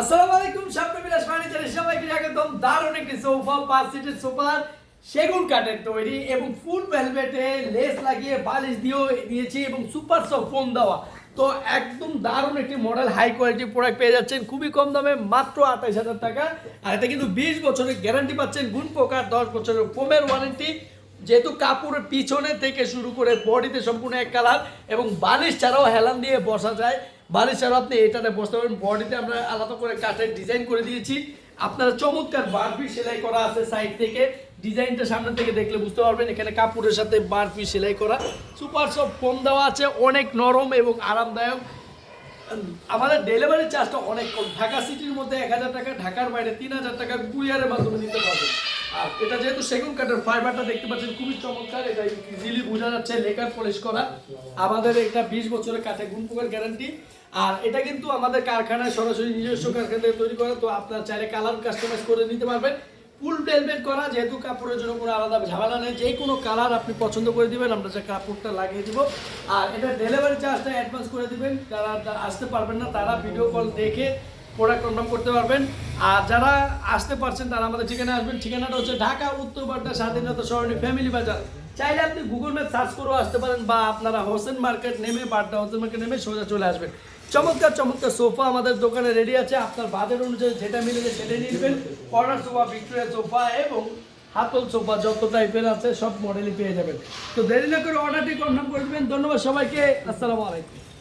আসসালামু আলাইকুম, স্বপ্ন বিলাস ফার্নিচারের সবাইকে স্বাগতম। দারুণ একটি সোফা, পাঁচ সিটের সোফার সেগুন কাঠের তৈরি এবং ফুল ভেলভেটে লেস লাগিয়ে বালিশ দিয়েও দিয়েছি এবং সুপার সফট ফোম দেওয়া। তো একদম দারুণ একটি মডেল হাই কোয়ালিটি প্রোডাক্ট পেয়ে যাচ্ছেন, খুবই কম দামে, মাত্র আঠাইশ হাজার টাকা। আর এটা কিন্তু বিশ বছরের গ্যারান্টি পাচ্ছেন, গুণ পোকার দশ বছরের ফোমের ওয়ারেন্টি যেহেতু কাপড়ের পিছনে থেকে শুরু করে বডিতে সম্পূর্ণ এক কালার এবং বালিশ ছাড়াও হেলান দিয়ে বসা যায়। বালিশ ছাড়াও আপনি এটাতে বসতে পারবেন বডিতে আমরা আলাদা করে কাঠের ডিজাইন করে দিয়েছি। আপনারা চমৎকার বারফি সেলাই করা আছে সাইড থেকে। ডিজাইনটা সামনে থেকে দেখলে বুঝতে পারবেন, এখানে কাপড়ের সাথে বারফি সেলাই করা। সুপার সব ফোম দেওয়া আছে, অনেক নরম এবং আরামদায়ক। আমাদের ডেলিভারি চার্জটা অনেক কম। ঢাকা সিটির মধ্যে এক হাজার টাকা, ঢাকার বাইরে তিন হাজার টাকা কুরিয়ারের মাধ্যমে নিতে পারবেন। আর এটা যেহেতু সেগুন কাঠের ফাইবারটা দেখতে পাচ্ছেন, খুবই চমৎকার, এটা ইজিলি বোঝা যাচ্ছে, লেকার পলিশ করা। আমাদের এটা বিশ বছরের কাঠে গুণ গ্যারান্টি আর এটা কিন্তু আমাদের কারখানায় সরাসরি নিজস্ব কারখানা থেকে তৈরি করা, তো আপনার চাইলে কালার কাস্টমাইজ করে নিতে পারবেন। ফুল ভেলভেট করা, যেহেতু কাপড়ের জন্য কোনো আলাদা ঝামেলা নেই, যে কোনো কালার আপনি পছন্দ করে দিবেন, আমরা যে কাপড়টা লাগিয়ে দিব। আর এটা ডেলিভারি চার্জটা অ্যাডভান্স করে দিবেন, যারা আসতে পারবেন না, তারা ভিডিও কল দেখে প্রোডাক্ট কনফার্ম করতে পারবেন। আর যারা আসতে পারছেন, তারা আমাদের ঠিকানা আসবেন। ঠিকানাটা হচ্ছে ঢাকা, উত্তর বাড্ডা, স্বাধীনতা সরণি, ফ্যামিলি বাজার। চাইলে আপনি গুগল ম্যাপ সার্চ করেও আসতে পারেন বা আপনারা হোসেন মার্কেট নেমে, বাড্ডা হোসেন মার্কেট নেমে সোজা চলে আসবেন। চমৎকার চমৎকার সোফা আমাদের দোকানে রেডি আছে। আপনার বাজেট অনুযায়ী যেটা মিলেছে সেটাই নেবেন। কর্নার সোফা, ভিক্টোরিয়া সোফা এবং হাতল সোফা যত টাইপের আছে, সব মডেলই পেয়ে যাবেন। তো দেরি না করে অর্ডারটি কনফার্ম করে দেবেন ধন্যবাদ সবাইকে। আসসালামু আলাইকুম।